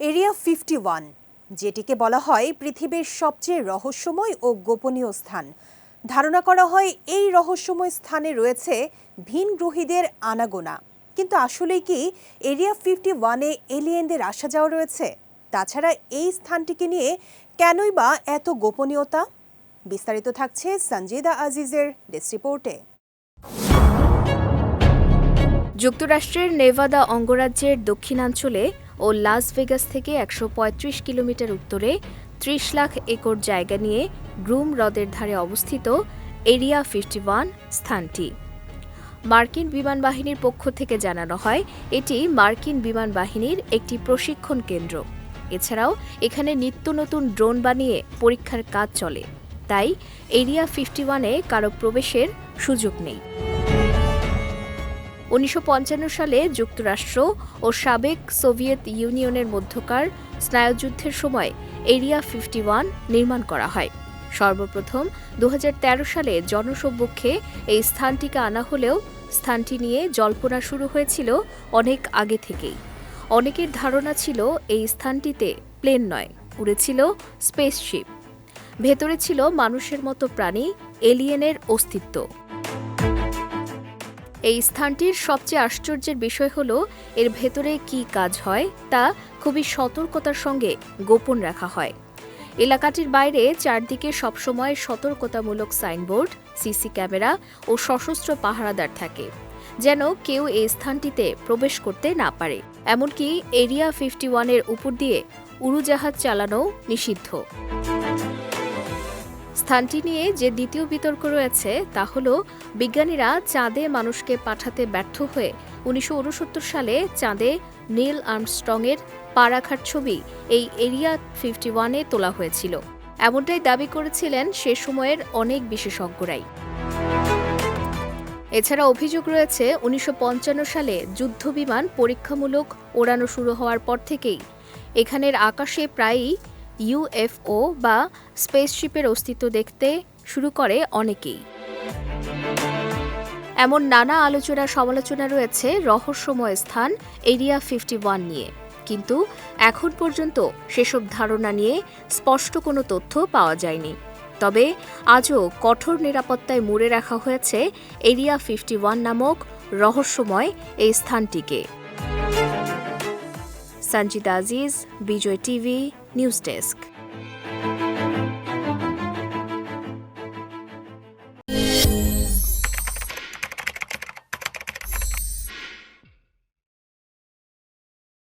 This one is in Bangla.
এরিয়া ফিফটি ওয়ান, যেটিকে বলা হয় পৃথিবীর সবচেয়ে রহস্যময় ও গোপনীয় স্থান। ধারণা করা হয় এই রহস্যময় স্থানে রয়েছে ভিনগ্রহীদের আনাগোনা। কিন্তু আসলেই কি এরিয়া ফিফটি ওয়ানে এলিয়েনদের আসা যাওয়া রয়েছে? তাছাড়া এই স্থানটিকে নিয়ে কেনই বা এত গোপনীয়তা? বিস্তারিত থাকছে সঞ্জিদা আজিজের ডেস্ক রিপোর্টে। যুক্তরাষ্ট্রের নেভাদা অঙ্গরাজ্যের দক্ষিণাঞ্চলে ও লাস ভেগাস থেকে একশো পঁয়ত্রিশ কিলোমিটার উত্তরে ত্রিশ লাখ একর জায়গা নিয়ে গ্রুম হ্রদের ধারে অবস্থিত এরিয়া ফিফটি ওয়ান স্থানটি। মার্কিন বিমান বাহিনীর পক্ষ থেকে জানানো হয়, এটি মার্কিন বিমান বাহিনীর একটি প্রশিক্ষণ কেন্দ্র। এছাড়াও এখানে নিত্য নতুন ড্রোন বানিয়ে পরীক্ষার কাজ চলে। তাই এরিয়া ফিফটি ওয়ানে কারও প্রবেশের সুযোগ নেই। উনিশশো পঞ্চান্ন সালে যুক্তরাষ্ট্র ও সাবেক সোভিয়েত ইউনিয়নের মধ্যকার স্নায়ুযুদ্ধের সময় এরিয়া ফিফটি নির্মাণ করা হয়। সর্বপ্রথম দু হাজার তেরো সালে জনসম্মুখে এই স্থানটিকে আনা হলেও স্থানটি নিয়ে জল্পনা শুরু হয়েছিল অনেক আগে থেকেই। অনেকের ধারণা ছিল এই স্থানটিতে প্লেন নয়, উড়েছিল স্পেসশিপ। ভেতরে ছিল মানুষের মতো প্রাণী, এলিয়েনের অস্তিত্ব। এই স্থানটির সবচেয়ে আশ্চর্যের বিষয় হল, এর ভেতরে কি কাজ হয় তা খুবই সতর্কতার সঙ্গে গোপন রাখা হয়। এলাকাটির বাইরে চারদিকে সবসময় সতর্কতামূলক সাইনবোর্ড, সিসি ক্যামেরা ও সশস্ত্র পাহারাদার থাকে, যেন কেউ এই স্থানটিতে প্রবেশ করতে না পারে। এমনকি এরিয়া ফিফটি ওয়ানের উপর দিয়ে উড়োজাহাজ চালানো নিষিদ্ধ। স্থানটি নিয়ে যে দ্বিতীয় বিতর্ক রয়েছে, তা হল বিজ্ঞানীরা চাঁদে মানুষকে পাঠাতে ব্যর্থ হয়ে উনিশশো উনসত্তর সালে চাঁদে নীল আর্মস্ট্রংয়ের পা রাখার ছবি এই এরিয়া ফিফটি ওয়ানে তোলা হয়েছিল। এমনটাই দাবি করেছিলেন সে সময়ের অনেক বিশেষজ্ঞরাই। এছাড়া অভিযোগ রয়েছে, উনিশশো পঞ্চান্ন সালে যুদ্ধবিমান পরীক্ষামূলক ওড়ানো শুরু হওয়ার পর থেকেই। এখানের আকাশে প্রায়ই ইউএফও বা স্পেসশিপের অস্তিত্ব দেখতে শুরু করে অনেকেই। এমন নানা আলোচনা সমালোচনা রয়েছে রহস্যময় স্থান এরিয়া ফিফটি ওয়ান নিয়ে। কিন্তু এখন পর্যন্ত সেসব ধারণা নিয়ে স্পষ্ট কোনো তথ্য পাওয়া যায়নি। তবে আজও কঠোর নিরাপত্তায় মুড়ে রাখা হয়েছে এরিয়া ফিফটি ওয়ান নামক রহস্যময় এই স্থানটিকে। Sanjita Aziz, Vijay TV news desk